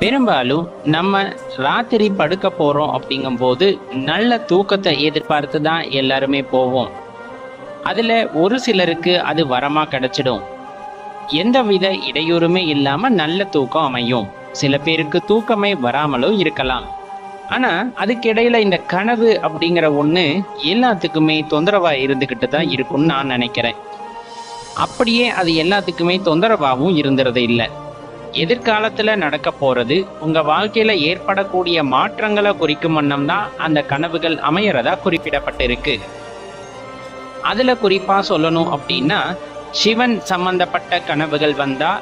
பெரும்பாலும் நம்ம ராத்திரி படுக்க போறோம் அப்படிங்கும்போது நல்ல தூக்கத்தை எதிர்பார்த்து தான் எல்லாருமே போவோம். அதுல ஒரு சிலருக்கு அது வரமா கிடைச்சிடும். எந்தவித இடையூறுமே இல்லாம நல்ல தூக்கம் அமையும். சில பேருக்கு தூக்கமே வராமலும் இருக்கலாம். ஆனா அதுக்கிடையில இந்த கனவு அப்படிங்கிற ஒண்ணு எல்லாத்துக்குமே தொந்தரவா இருந்துகிட்டு தான் இருக்கும்னு நான் நினைக்கிறேன். அப்படியே அது எல்லாத்துக்குமே தொந்தரவாகவும் இருந்துறது இல்லை. எதிர்காலத்துல நடக்க போறது உங்க வாழ்க்கையில ஏற்படக்கூடிய மாற்றங்களை குறிக்கும் வண்ணம் தான் அந்த கனவுகள் அமையறதா குறிப்பிடப்பட்டிருக்கு. அதுல குறிப்பா சொல்லணும் அப்படின்னா சிவன் சம்பந்தப்பட்ட கனவுகள் வந்தா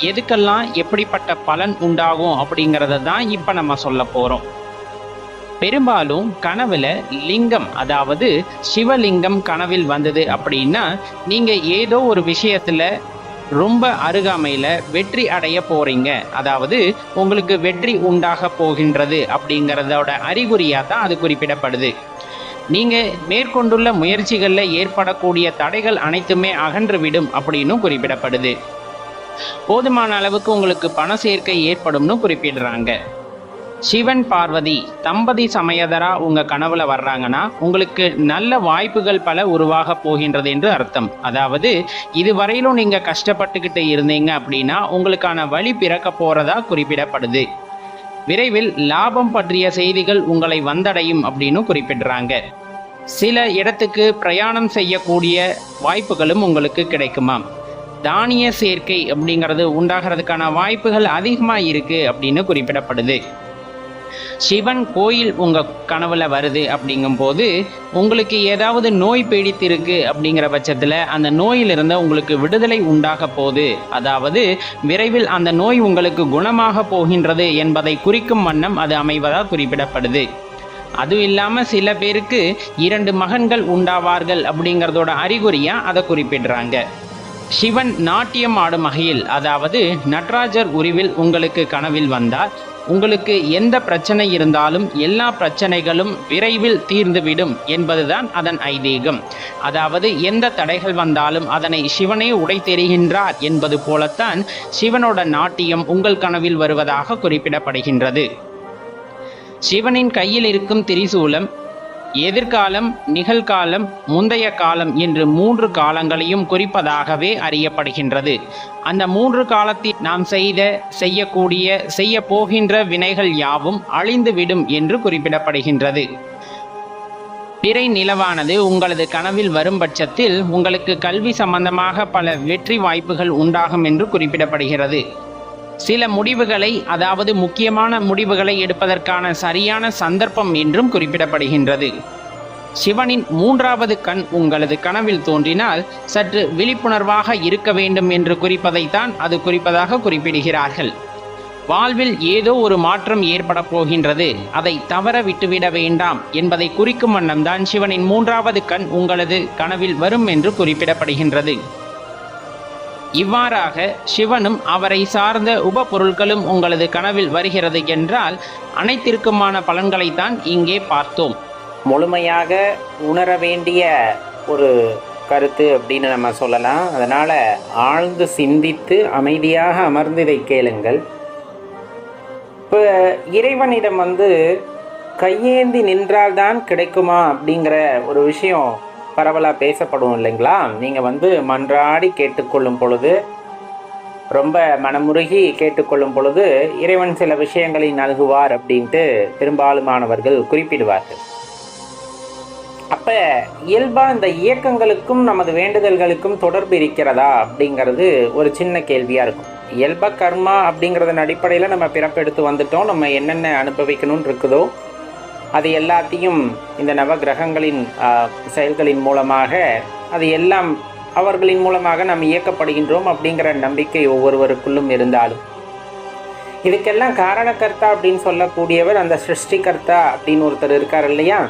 எதுக்கெல்லாம் எப்படிப்பட்ட பலன் உண்டாகும் அப்படிங்கிறத தான் இப்ப நம்ம சொல்ல போறோம். பெரும்பாலும் கனவுல லிங்கம் அதாவது சிவலிங்கம் கனவில் வந்தது அப்படின்னா நீங்க ஏதோ ஒரு விஷயத்துல ரொம்ப அருகாமையில வெற்றி அடைய போறீங்க. அதாவது உங்களுக்கு வெற்றி உண்டாக போகின்றது அப்படிங்கறதோட அறிகுறியா தான் அது குறிப்பிடப்படுது. நீங்க மேற்கொண்டுள்ள முயற்சிகள்ல ஏற்படக்கூடிய தடைகள் அனைத்துமே அகன்றுவிடும் அப்படின்னும் குறிப்பிடப்படுது. போதுமான அளவுக்கு உங்களுக்கு பண சேர்க்கை ஏற்படும்னு குறிப்பிடுறாங்க. சிவன் பார்வதி தம்பதி சமயதரா உங்க கனவுல வர்றாங்கன்னா உங்களுக்கு நல்ல வாய்ப்புகள் பல உருவாக போகின்றது என்று அர்த்தம். அதாவது இதுவரையிலும் நீங்க கஷ்டப்பட்டுக்கிட்டு இருந்தீங்க அப்படின்னா உங்களுக்கான வழி பிறக்க போறதா குறிப்பிடப்படுது. விரைவில் லாபம் பற்றிய செய்திகள் உங்களை வந்தடையும் அப்படின்னு குறிப்பிடுறாங்க. சில இடத்துக்கு பிரயாணம் செய்யக்கூடிய வாய்ப்புகளும் உங்களுக்கு கிடைக்குமாம். தானிய சேர்க்கை அப்படிங்கிறது உண்டாகிறதுக்கான வாய்ப்புகள் அதிகமாக இருக்கு அப்படின்னு குறிப்பிடப்படுது. சிவன் கோயில் உங்கள் கனவுல வருது அப்படிங்கும்போது உங்களுக்கு ஏதாவது நோய் பீடித்திருக்கு அப்படிங்கிற பட்சத்தில் அந்த நோயிலிருந்து உங்களுக்கு விடுதலை உண்டாக போகுது. அதாவது விரைவில் அந்த நோய் உங்களுக்கு குணமாக போகின்றது என்பதை குறிக்கும் வண்ணம் அது அமைவதாக குறிப்பிடப்படுது. அதுவும் இல்லாமல் சில பேருக்கு இரண்டு மகன்கள் உண்டாவார்கள் அப்படிங்கிறதோட அறிகுறியாக அதை குறிப்பிடுறாங்க. சிவன் நாட்டியம் ஆடும் வகையில் அதாவது நடராஜர் உருவில் உங்களுக்கு கனவில் வந்தால் உங்களுக்கு எந்த பிரச்சனை இருந்தாலும் எல்லா பிரச்சனைகளும் விரைவில் தீர்ந்துவிடும் என்பதுதான் அதன் ஐதீகம். அதாவது எந்த தடைகள் வந்தாலும் அதனை சிவனே உடை தெரிகின்றார் என்பது போலத்தான் சிவனோட நாட்டியம் உங்கள் கனவில் வருவதாக குறிப்பிடப்படுகின்றது. சிவனின் கையில் இருக்கும் திரிசூலம் எதிர்காலம் நிகழ்காலம் முந்தைய காலம் என்று மூன்று காலங்களையும் குறிப்பதாகவே அறியப்படுகின்றது. அந்த மூன்று காலத்தில் நாம் செய்த செய்யக்கூடிய செய்ய போகின்ற வினைகள் யாவும் அழிந்துவிடும் என்று குறிப்பிடப்படுகின்றது. பிறை நிலவானது உங்களது கனவில் வரும் பட்சத்தில் உங்களுக்கு கல்வி சம்பந்தமாக பல வெற்றி வாய்ப்புகள் உண்டாகும் என்று குறிப்பிடப்படுகிறது. சில முடிவுகளை அதாவது முக்கியமான முடிவுகளை எடுப்பதற்கான சரியான சந்தர்ப்பம் என்றும் குறிப்பிடப்படுகின்றது. சிவனின் மூன்றாவது கண் உங்களது கனவில் தோன்றினால் சற்று விழிப்புணர்வாக இருக்க வேண்டும் என்று குறிப்பதைத்தான் அது குறிப்பதாக குறிப்பிடுகிறார்கள். வாழ்வில் ஏதோ ஒரு மாற்றம் ஏற்பட போகின்றது. அதை தவற விட்டுவிட வேண்டாம் என்பதை குறிக்கும் வண்ணம்தான் சிவனின் மூன்றாவது கண் உங்களது கனவில் வரும் என்று குறிப்பிடப்படுகின்றது. இவ்வாறாக சிவனும் அவரை சார்ந்த உப பொருட்களும் உங்களது கனவில் வருகிறது என்றால் அனைத்திற்குமான பலன்களைத்தான் இங்கே பார்த்தோம். முழுமையாக உணர வேண்டிய ஒரு கருத்து அப்படின்னு நம்ம சொல்லலாம். அதனால் ஆழ்ந்து சிந்தித்து அமைதியாக அமர்ந்து இதை கேளுங்கள். இப்போ இறைவனிடம் வந்து கையேந்தி நின்றால்தான் கிடைக்குமா அப்படிங்கிற ஒரு விஷயம் பரவலாக பேசப்படும் இல்லைங்களா? நீங்கள் வந்து மன்றாடி கேட்டுக்கொள்ளும் பொழுது ரொம்ப மனமுருகி கேட்டுக்கொள்ளும் பொழுது இறைவன் சில விஷயங்களை நல்குவார் அப்படின்ட்டு பெரும்பாலுமானவர்கள் குறிப்பிடுவார்கள். அப்போ இயல்பாக இந்த இயக்கங்களுக்கும் நமது வேண்டுதல்களுக்கும் தொடர்பு இருக்கிறதா அப்படிங்கிறது ஒரு சின்ன கேள்வியாக இருக்கும். இயல்ப கர்மா அப்படிங்கிறதன் அடிப்படையில் நம்ம பிறப்பெடுத்து வந்துட்டோம் நம்ம என்னென்ன அனுபவிக்கணும்னு இருக்குதோ அது எல்லாத்தையும் இந்த நவ கிரகங்களின் செயல்களின் மூலமாக அது எல்லாம் அவர்களின் மூலமாக நாம் இயக்கப்படுகின்றோம் அப்படிங்கிற நம்பிக்கை ஒவ்வொருவருக்குள்ளும் இருந்தாலும். இதுக்கெல்லாம் காரணக்கர்த்தா அப்படின்னு சொல்லக்கூடியவர் அந்த சிருஷ்டிகர்த்தா அப்படின்னு ஒருத்தர் இருக்கார் இல்லையா?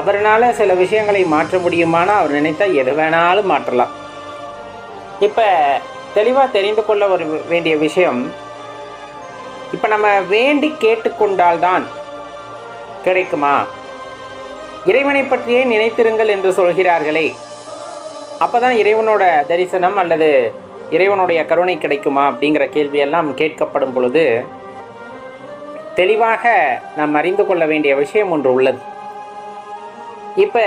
அவர்னால சில விஷயங்களை மாற்ற முடியுமானா அவர் நினைத்தா எது வேணாலும் மாற்றலாம். இப்போ தெளிவாக தெரிந்து கொள்ள ஒரு வேண்டிய விஷயம் இப்போ நம்ம வேண்டி கேட்டுக்கொண்டால்தான் கிடைக்குமா? இறைவனை பற்றியே நினைத்திருங்கள் என்று சொல்கிறார்களே. அப்பதான் இறைவனோட தரிசனம் அல்லது இறைவனுடைய கருணை கிடைக்குமா அப்படிங்கிற கேள்வியெல்லாம் கேட்கப்படும் பொழுது தெளிவாக நாம் அறிந்து கொள்ள வேண்டிய விஷயம் ஒன்று உள்ளது. இப்போ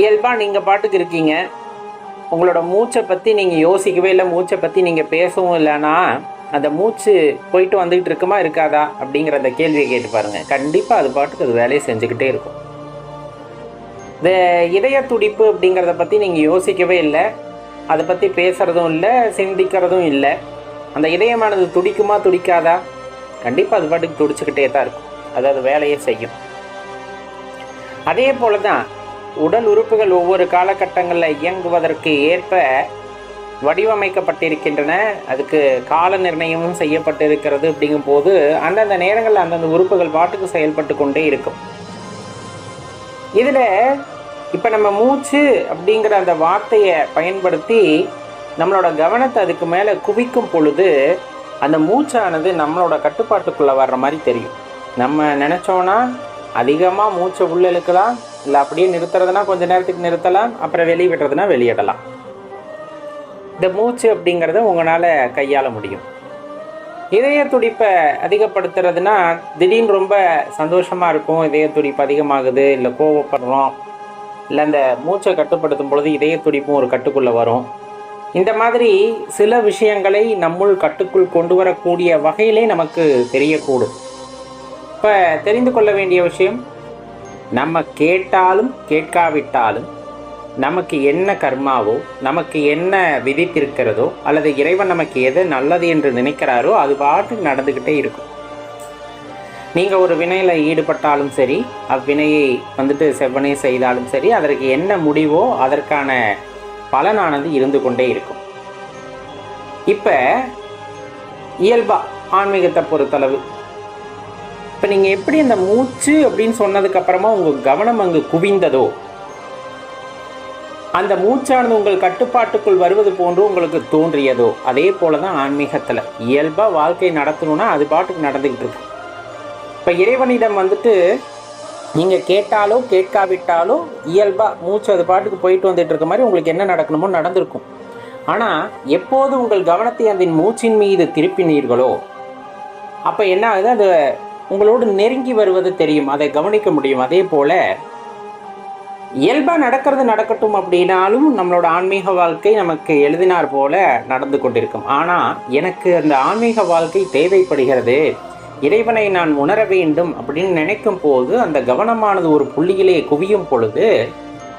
இயல்பாக நீங்கள் பாட்டுக்கு இருக்கீங்க. உங்களோட மூச்சை பற்றி நீங்கள் யோசிக்கவே இல்லை மூச்சை பற்றி நீங்கள் பேசவும் இல்லைன்னா அந்த மூச்சு போயிட்டு வந்துக்கிட்டு இருக்குமா இருக்காதா அப்படிங்கிற அந்த கேள்வியை கேட்டு பாருங்கள் கண்டிப்பாக அது பாட்டுக்கு அது வேலையை செஞ்சுக்கிட்டே இருக்கும். இந்த இதய துடிப்பு அப்படிங்கிறத பற்றி நீங்கள் யோசிக்கவே இல்லை. அதை பற்றி பேசுகிறதும் இல்லை சிந்திக்கிறதும் இல்லை. அந்த இதயமானது துடிக்குமா துடிக்காதா? கண்டிப்பாக அது பாட்டுக்கு துடிச்சுக்கிட்டே தான் இருக்கும். அது அது வேலையை செய்யும். அதே போல தான் உடல் உறுப்புகள் ஒவ்வொரு காலகட்டங்களில் இயங்குவதற்கு ஏற்ப வடிவமைக்கப்பட்டிருக்கின்றன. அதுக்கு கால நிர்ணயமும் செய்யப்பட்டிருக்கிறது அப்படிங்கும் போது அந்தந்த நேரங்களில் அந்தந்த உறுப்புகள் பாட்டுக்கு செயல்பட்டு கொண்டே இருக்கும். இதில் இப்போ நம்ம மூச்சு அப்படிங்கிற அந்த வார்த்தையை பயன்படுத்தி நம்மளோட கவனத்தை அதுக்கு மேலே குவிக்கும் பொழுது அந்த மூச்சானது நம்மளோட கட்டுப்பாட்டுக்குள்ளே வர்ற மாதிரி தெரியும். நம்ம நினச்சோன்னா அதிகமாக மூச்சை உள்ள இழுக்கலாம் இல்லை அப்படியே நிறுத்துறதுனா கொஞ்ச நேரத்துக்கு நிறுத்தலாம் அப்புறம் வெளியே விடுறதுனா வெளியிடலாம். இந்த மூச்சு அப்படிங்கிறத உங்களால் கையாள முடியும். இதய துடிப்பை அதிகப்படுத்துறதுனா திடீர்னு ரொம்ப சந்தோஷமாக இருக்கும். இதய துடிப்பு அதிகமாகுது இல்லை கோவப்படுறோம் இல்லை அந்த மூச்சை கட்டுப்படுத்தும் பொழுது இதய துடிப்பும் ஒரு கட்டுக்குள்ளே வரும். இந்த மாதிரி சில விஷயங்களை நம்முள் கட்டுக்குள் கொண்டு வரக்கூடிய வகையிலே நமக்கு தெரியக்கூடும். இப்போ தெரிந்து கொள்ள வேண்டிய விஷயம் நம்ம கேட்டாலும் கேட்காவிட்டாலும் நமக்கு என்ன கர்மாவோ நமக்கு என்ன விதித்திருக்கிறதோ அல்லது இறைவன் நமக்கு எது நல்லது என்று நினைக்கிறாரோ அது பாட்டுக்கு நடந்துக்கிட்டே இருக்கும். நீங்கள் ஒரு வினையில் ஈடுபட்டாலும் சரி அவ்வினையை வந்துட்டு செவ்வனை செய்தாலும் சரி அதற்கு என்ன முடிவோ அதற்கான பலனானது இருந்து கொண்டே இருக்கும். இப்போ இயல்பா ஆன்மீகத்தை பொறுத்தளவு இப்போ நீங்கள் எப்படி அந்த மூச்சு அப்படின்னு சொன்னதுக்கப்புறமா உங்கள் கவனம் அங்கு குவிந்ததோ அந்த மூச்சானது உங்கள் கட்டுப்பாட்டுக்குள் வருவது போன்று உங்களுக்கு தோன்றியதோ அதே போல தான் ஆன்மீகத்தில். இயல்பாக வாழ்க்கை நடத்தணும்னா அது பாட்டுக்கு நடந்துக்கிட்டு இருக்கு. இப்போ இறைவனிடம் வந்துட்டு நீங்கள் கேட்டாலோ கேட்காவிட்டாலோ இயல்பாக மூச்சு அது பாட்டுக்கு போயிட்டு வந்துட்டு இருக்க மாதிரி உங்களுக்கு என்ன நடக்கணுமோ நடந்திருக்கும். ஆனால் எப்போது உங்கள் கவனத்தை அந்த மூச்சின் மீது திருப்பினீர்களோ அப்போ என்ன ஆகுது? அது உங்களோடு நெருங்கி வருவது தெரியும். அதை கவனிக்க முடியும். அதே போல் இயல்பாக நடக்கிறது நடக்கட்டும் அப்படின்னாலும் நம்மளோட ஆன்மீக வாழ்க்கை நமக்கு எழுதினார் போல நடந்து கொண்டிருக்கும். ஆனால் எனக்கு அந்த ஆன்மீக வாழ்க்கை தேவைப்படுகிறது. இறைவனை நான் உணர வேண்டும் அப்படின்னு நினைக்கும் போது அந்த கவனமானது ஒரு புள்ளியிலே குவியும் பொழுது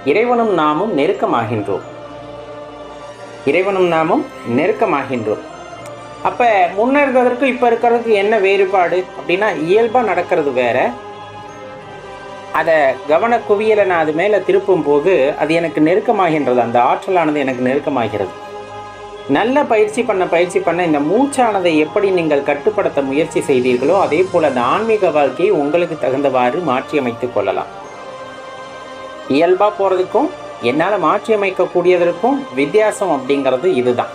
இறைவனும் நாமும் நெருக்கமாகின்றோம். இறைவனும் நாமும் நெருக்கமாகின்றோம். அப்போ முன்ன இருக்கிறதுக்கும் இப்போ இருக்கிறதுக்கு என்ன வேறுபாடு? அப்படின்னா இயல்பாக நடக்கிறது வேறு அதை கவன குவியலை நான் அது மேலே திருப்பும் போது அது எனக்கு நெருக்கமாகின்றது. அந்த ஆற்றலானது எனக்கு நெருக்கமாகிறது. நல்ல பயிற்சி பண்ண பயிற்சி பண்ண இந்த மூச்சானதை எப்படி நீங்கள் கட்டுப்படுத்த முயற்சி செய்தீர்களோ அதே போல் அந்த ஆன்மீக வாழ்க்கையை உங்களுக்கு தகுந்தவாறு மாற்றி அமைத்து கொள்ளலாம். இயல்பாக போகிறதுக்கும் என்னால் மாற்றி அமைக்கக்கூடியதற்கும் வித்தியாசம் அப்படிங்கிறது இதுதான்.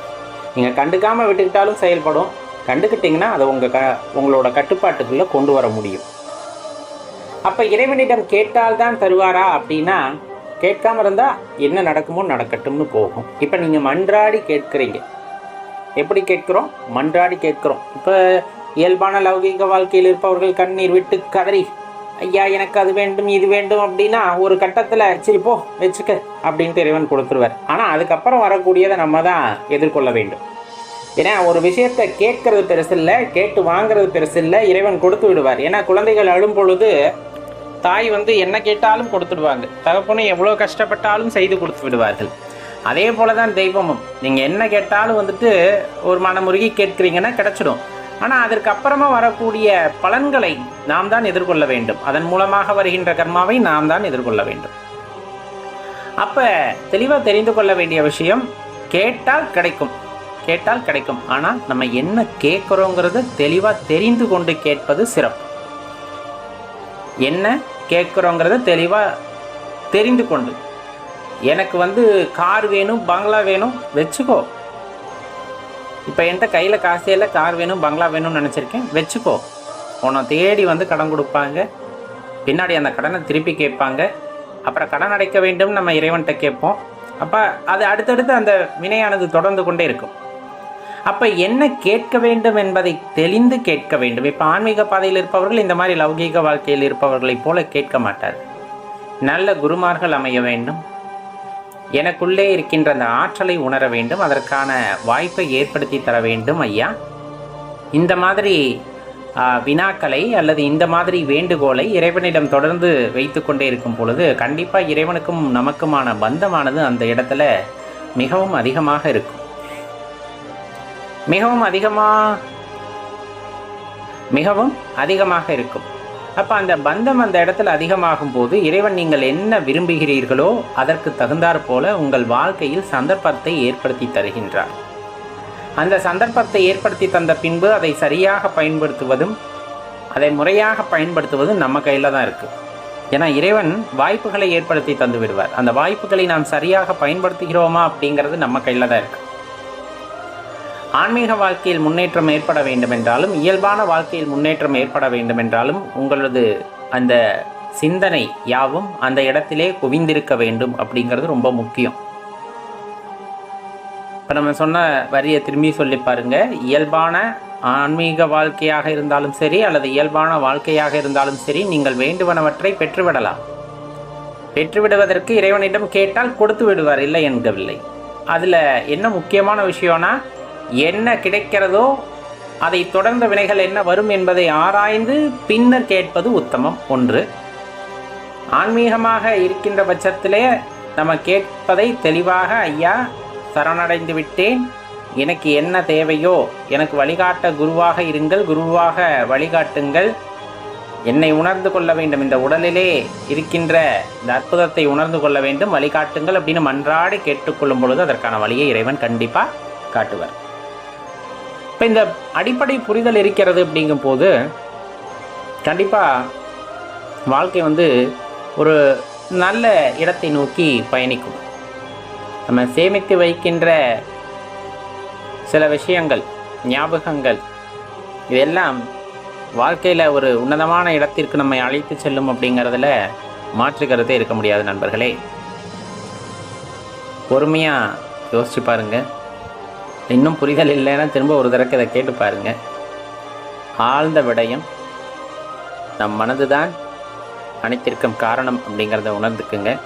நீங்கள் கண்டுக்காமல் விட்டுக்கிட்டாலும் செயல்படும். கண்டுக்கிட்டிங்கன்னா அதை உங்கள் க உங்களோட கட்டுப்பாட்டுக்குள்ளே கொண்டு வர முடியும். அப்போ இறைவனிடம் கேட்டால்தான் தருவாரா அப்படின்னா கேட்காம இருந்தால் என்ன நடக்குமோ நடக்கட்டும்னு போகும். இப்போ நீங்கள் மன்றாடி கேட்குறீங்க. எப்படி கேட்குறோம்? மன்றாடி கேட்குறோம். இப்போ இயல்பான லௌகீக வாழ்க்கையில் இருப்பவர்கள் கண்ணீர் விட்டு கதறி ஐயா எனக்கு அது வேண்டும் இது வேண்டும் அப்படின்னா ஒரு கட்டத்தில் சரி போ வச்சுக்க அப்படின்ட்டு இறைவன் கொடுத்துருவார். ஆனால் அதுக்கப்புறம் வரக்கூடியதை நம்ம தான் எதிர்கொள்ள வேண்டும். ஏன்னா ஒரு விஷயத்தை கேட்கறது பெருசு இல்லை கேட்டு வாங்குறது பெருசு இல்லை இறைவன் கொடுத்து விடுவார். ஏன்னா குழந்தைகள் அழும் பொழுது தாய் வந்து என்ன கேட்டாலும் கொடுத்துடுவாங்க. தகப்பனும் எவ்வளோ கஷ்டப்பட்டாலும் செய்து கொடுத்து விடுவார்கள். அதே போல தான் தெய்வமும். நீங்கள் என்ன கேட்டாலும் வந்துட்டு ஒரு மனமுருகி கேட்குறீங்கன்னா கிடைச்சிடும். ஆனால் அதற்கு அப்புறமா வரக்கூடிய பலன்களை நாம் தான் எதிர்கொள்ள வேண்டும். அதன் மூலமாக வருகின்ற கர்மாவை நாம் தான் எதிர்கொள்ள வேண்டும். அப்போ தெளிவாக தெரிந்து கொள்ள வேண்டிய விஷயம் கேட்டால் கிடைக்கும். கேட்டால் கிடைக்கும். ஆனால் நம்ம என்ன கேட்குறோங்கிறத தெளிவாக தெரிந்து கொண்டு கேட்பது சிறப்பு. என்ன? கேட்குறோங்கிறத தெளிவாக தெரிந்து கொண்டு. எனக்கு வந்து கார் வேணும் பங்களா வேணும் வச்சுக்கோ. இப்போ என்கிட்ட கையில் காசே இல்லை கார் வேணும் பங்களா வேணும்னு நினச்சிருக்கேன் வச்சுக்கோ. உன்னை தேடி வந்து கடன் கொடுப்பாங்க. பின்னாடி அந்த கடனை திருப்பி கேட்பாங்க. அப்புறம் கடன் அடைக்க வேண்டும் நம்ம இறைவன்கிட்ட கேட்போம். அப்போ அது அடுத்தடுத்து அந்த வினையானது தொடர்ந்து கொண்டே இருக்கும். அப்போ என்ன கேட்க வேண்டும் என்பதை தெளிந்து கேட்க வேண்டும். இப்போ ஆன்மீக பாதையில் இருப்பவர்கள் இந்த மாதிரி லௌகீக வாழ்க்கையில் இருப்பவர்களைப் போல கேட்க மாட்டார் நல்ல குருமார்கள் அமைய வேண்டும். எனக்குள்ளே இருக்கின்ற அந்த ஆற்றலை உணர வேண்டும். அதற்கான வாய்ப்பை ஏற்படுத்தி தர வேண்டும் ஐயா. இந்த மாதிரி வினாக்களை அல்லது இந்த மாதிரி வேண்டுகோளை இறைவனிடம் தொடர்ந்து வைத்து கொண்டே இருக்கும் பொழுது கண்டிப்பாக இறைவனுக்கும் நமக்குமான பந்தமானது அந்த இடத்துல மிகவும் அதிகமாக இருக்கும். மிகவும் அதிகமாக மிகவும் அதிகமாக இருக்கும். அப்போ அந்த பந்தம் அந்த இடத்துல அதிகமாகும் போது இறைவன் நீங்கள் என்ன விரும்புகிறீர்களோ அதற்கு தகுந்தாற் போல உங்கள் வாழ்க்கையில் சந்தர்ப்பத்தை ஏற்படுத்தி தருகின்றார். அந்த சந்தர்ப்பத்தை ஏற்படுத்தி தந்த பின்பு அதை சரியாக பயன்படுத்துவதும் அதை முறையாக பயன்படுத்துவதும் நம்ம கையில் தான் இருக்குது ஏன்னா இறைவன் வாய்ப்புகளை ஏற்படுத்தி தந்து விடுவார். அந்த வாய்ப்புகளை நாம் சரியாக பயன்படுத்துகிறோமா அப்படிங்கிறது நம்ம கையில் தான் இருக்குது ஆன்மீக வாழ்க்கையில் முன்னேற்றம் ஏற்பட வேண்டுமென்றாலும் இயல்பான வாழ்க்கையில் முன்னேற்றம் ஏற்பட வேண்டுமென்றாலும் உங்களது அந்த சிந்தனை யாவும் அந்த இடத்திலே குவிந்திருக்க வேண்டும் அப்படிங்கிறது ரொம்ப முக்கியம். இப்போ நம்ம சொன்ன வரியை திரும்பி சொல்லி பாருங்க. இயல்பான ஆன்மீக வாழ்க்கையாக இருந்தாலும் சரி அல்லது இயல்பான வாழ்க்கையாக இருந்தாலும் சரி நீங்கள் வேண்டுவனவற்றை பெற்றுவிடலாம். பெற்றுவிடுவதற்கு இறைவனிடம் கேட்டால் கொடுத்து விடுவார் இல்லை என்கவில்லை. அதில் என்ன முக்கியமான விஷயம்னா என்ன கிடைக்கிறதோ அதை தொடர்ந்த வினைகள் என்ன வரும் என்பதை ஆராய்ந்து பின்னர் கேட்பது உத்தமம். ஒன்று ஆன்மீகமாக இருக்கின்ற பட்சத்திலே நம்ம கேட்பதை தெளிவாக ஐயா சரணடைந்து விட்டேன். எனக்கு என்ன தேவையோ எனக்கு வழிகாட்ட குருவாக இருங்கள் குருவாக வழிகாட்டுங்கள். என்னை உணர்ந்து கொள்ள வேண்டும். இந்த உடலிலே இருக்கின்ற இந்த அற்புதத்தை உணர்ந்து கொள்ள வேண்டும் வழிகாட்டுங்கள் அப்படின்னு மன்றாடி கேட்டுக்கொள்ளும் பொழுது அதற்கான வழியை இறைவன் கண்டிப்பாக காட்டுவார். இப்போ இந்த அடிப்படை புரிதல் இருக்கிறது அப்படிங்கும் போது கண்டிப்பாக வாழ்க்கை வந்து ஒரு நல்ல இடத்தை நோக்கி பயணிக்கும். நம்ம சேமித்து வைக்கின்ற சில விஷயங்கள் ஞாபகங்கள் இதெல்லாம் வாழ்க்கையில் ஒரு உன்னதமான இடத்திற்கு நம்மை அழைத்து செல்லும் அப்படிங்கிறதுல மாற்று கருத்தே இருக்க முடியாது நண்பர்களே. பொறுமையாக யோசிச்சு பாருங்கள் இன்னும் புரிதல் இல்லைன்னா திரும்ப ஒரு தடவை இதை கேட்டு பாருங்க. ஆழ்ந்த விடயம் நம் மனதுதான் அனைத்திற்கும் காரணம் அப்படிங்கிறத உணர்ந்துக்குங்க.